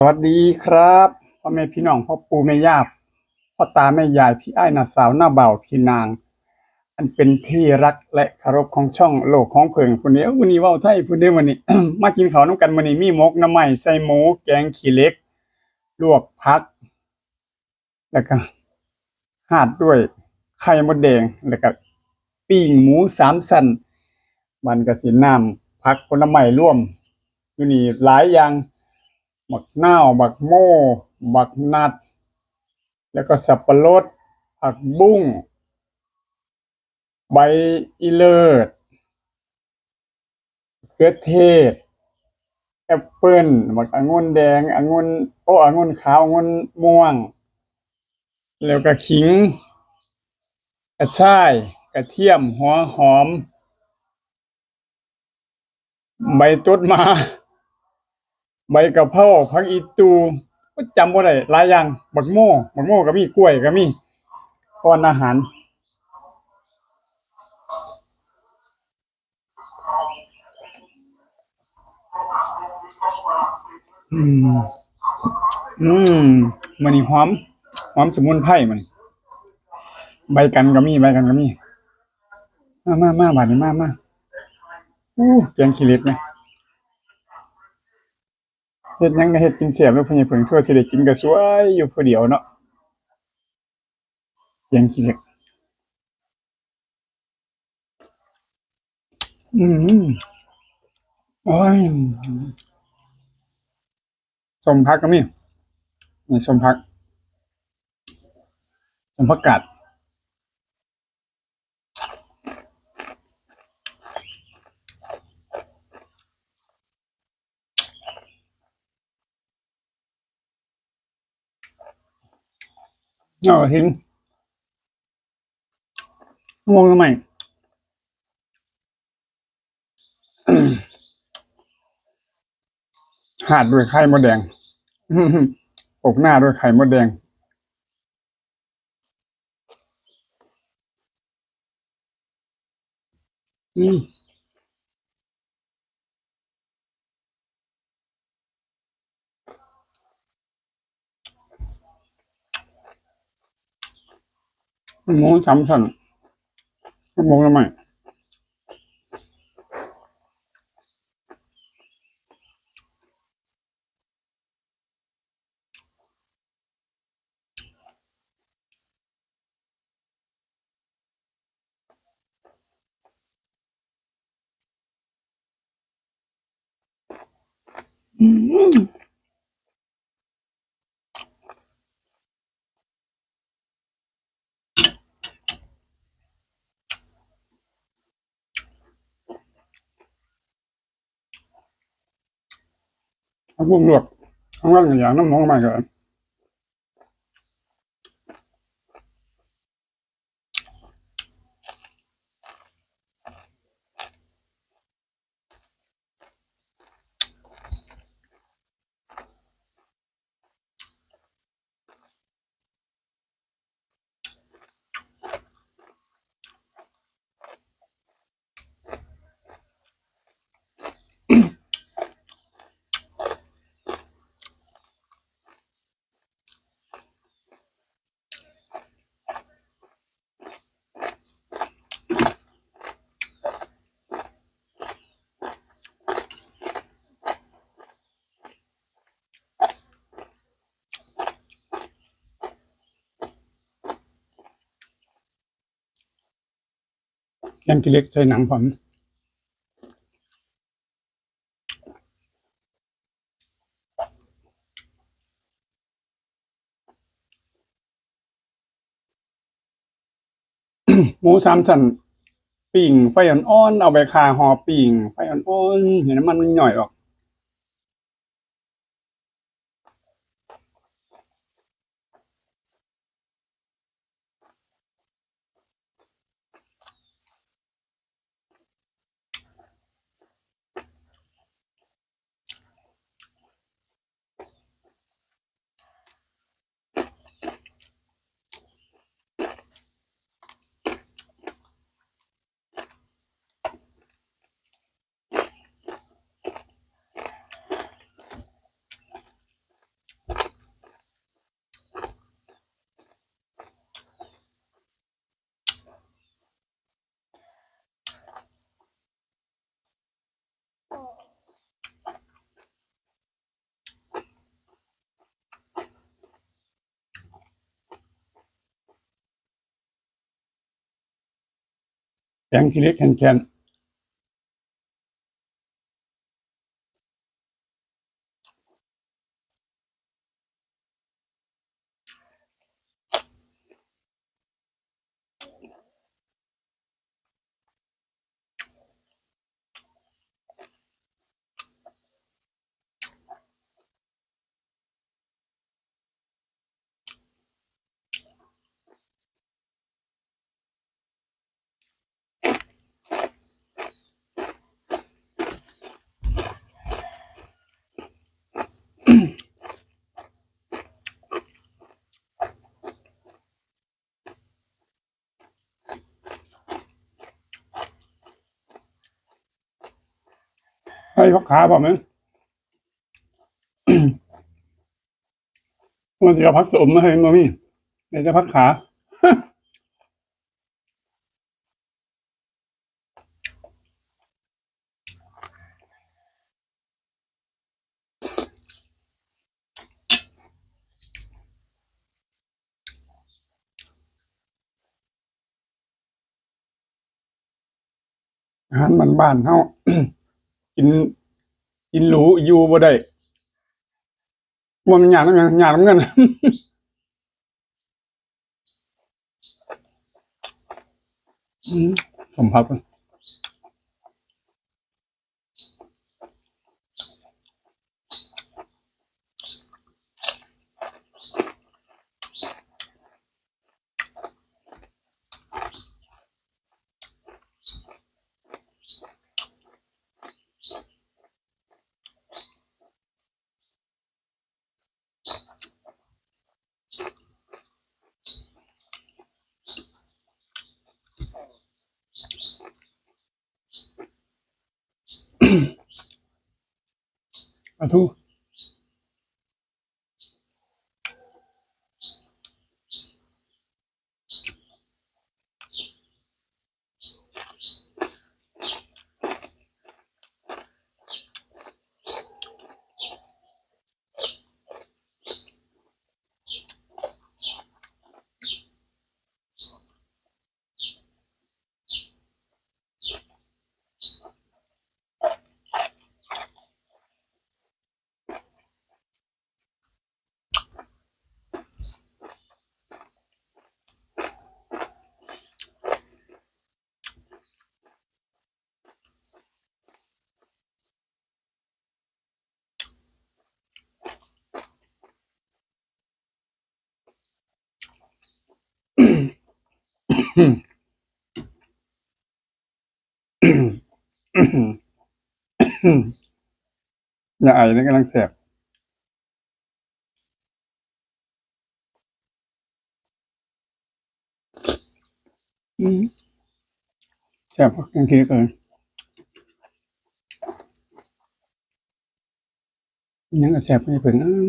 สวัสดีครับพ่อแม่พี่น้องพ่อปู่แม่ย่าพ่อตาแม่ยายพี่ไอ้น้าสาวหน้าเบาพี่นาง อันเป็นที่รักและคารพของช่องโลกของเพิงพุ่นนี้วันนี้ว้าไทยพุ่นเด้วันนี้ มากินข้าวน้ำกันวันนี้มีหมกน้ำไม้ใส่หมูแกงขี้เล็ก ลวกผัก แล้วก็หาดด้วยไข่มดแดงแล้วก็ปิ้งหมูสามสันมันก็สิน้ำผักผลไม้ร่วมอยู่นี่หลายอย่าง บักนาวบักโม่บักนัด แล้วก็สับปะรดผักบุ้ง ใบอีเลิศเขือเทศ แอปเปิ้ลบักองุ่นแดงองุ่นโอ้องุ่นขาวองุ่นม่วง แล้วก็ขิงกระชายกระเทียมหัวหอม ใบตุดมา ใบกะเพราผักอีตูก็จำบ่ได้หลายอย่างบักโม่บักโม่ก็มีกล้วยก็มีก้อนอาหารอืม อืมมันนี่หอมหอมสมุนไพรมันใบกันก็มีใบกันก็มี มามามาบาดนี้มามาอู้แกงขี้เล็กไหม เฮ็ดหยังก็เฮ็ดกินเสียบแล้วพญาเพิ่งทั่วสิได้กินก็สวยอยู่ผู้เดียวเนาะยังขี้เหล็ก อืมโอ้ยสมพักก็มีนี่สมพักสมพักกาด เอาห็นงงทำไมหาดด้วยไข่มดแดงปกหน้าด้วยไข่มดแดง อืม หมูสามชั้นหมูทำไมอืม พวกลวกข้างล่างอย่างน้ำหมูทำไมกัน ยังกิเล็กใส่หนังผมหมูสามชั้นปิ่งไฟอ่อนๆเอาไปคาหอปิ่งไฟอ่อนๆเห็นน้ำมันมันหน่อยออก แข็งขี้เล็กแข็งแข็ง ให้พักขาบอกมั้งมันจะเอาพักสมมาให้มามี่เดี๋ยวจะพักขาอาหารมันบ้านๆเฮา กิน กินหรูอยู่บ่ได้ว่ามันหยาดน้ำเงินหยาดน้ำเงินอืมสมพัก เอาทุอย่าไอนะกำลังแสบอืมแสบพักยังคิดเกินยังก็แสบไม่เพิ่งอ้าว